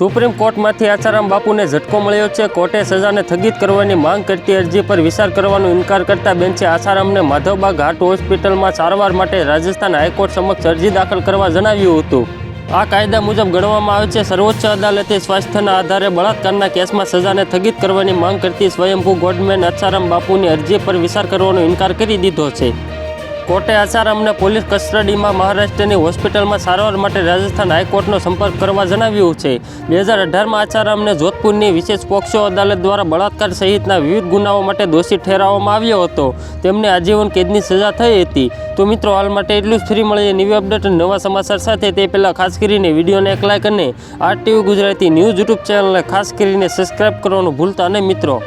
Supreme કોર્ટમાંથી Asaram બાપુને ઝટકો મળ્યો છે. કોર્ટે સજાને સ્થગિત કરવાની માંગ કરતી અરજી પર વિચાર કરવાનો ઇનકાર કરતા બેન્ચે આસારામને માધવબા ઘાટ હોસ્પિટલમાં સારવાર માટે રાજસ્થાન હાઈકોર્ટ સમક્ષ અરજી દાખલ કરવા જણાવ્યું હતું. આ કાયદા મુજબ ગણવામાં આવે છે, સર્વોચ્ચ અદાલતે સ્વાસ્થ્યના આધારે બળાત્કારના કેસમાં સજાને સ્થગિત કરવાની માંગ કરતી સ્વયંભૂ ગોડમેન આસારામ બાપુની અરજી પર વિચાર કરવાનો ઇનકાર કરી દીધો છે. કોર્ટે આસારામને પોલીસ કસ્ટડીમાં મહારાષ્ટ્રની હોસ્પિટલમાં સારવાર માટે રાજસ્થાન હાઈકોર્ટનો સંપર્ક કરવા જણાવ્યું છે. બે હજાર અઢારમાં આસારામને જોધપુરની વિશેષ પોક્સો અદાલત દ્વારા બળાત્કાર સહિતના વિવિધ ગુનાઓ માટે દોષી ઠેરવવામાં આવ્યો હતો. તેમને આજીવન કેદની સજા થઈ હતી. તો મિત્રો, હાલ માટે એટલું જ. ફ્રી મળીએ ન્યૂ અપડેટ અને નવા સમાચાર સાથે. તે પહેલાં ખાસ કરીને વિડીયોને એક લાઇક અને R TV Gujarati news YouTube ચેનલને ખાસ કરીને સબસ્ક્રાઈબ કરવાનું ભૂલતા નહીં મિત્રો.